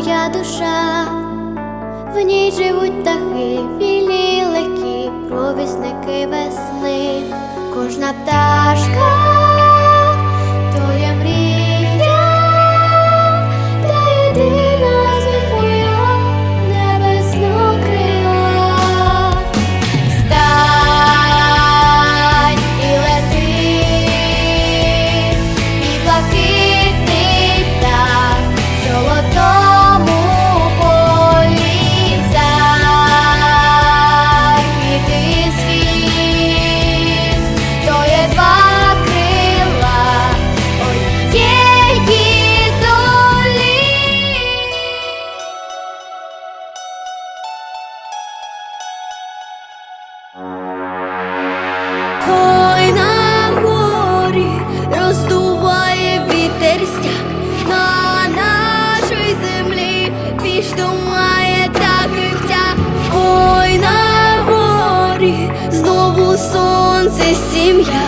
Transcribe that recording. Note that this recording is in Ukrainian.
моя душа, в ній живуть птахи, білі легкі, провісники весни, кожна пташка. сім'я.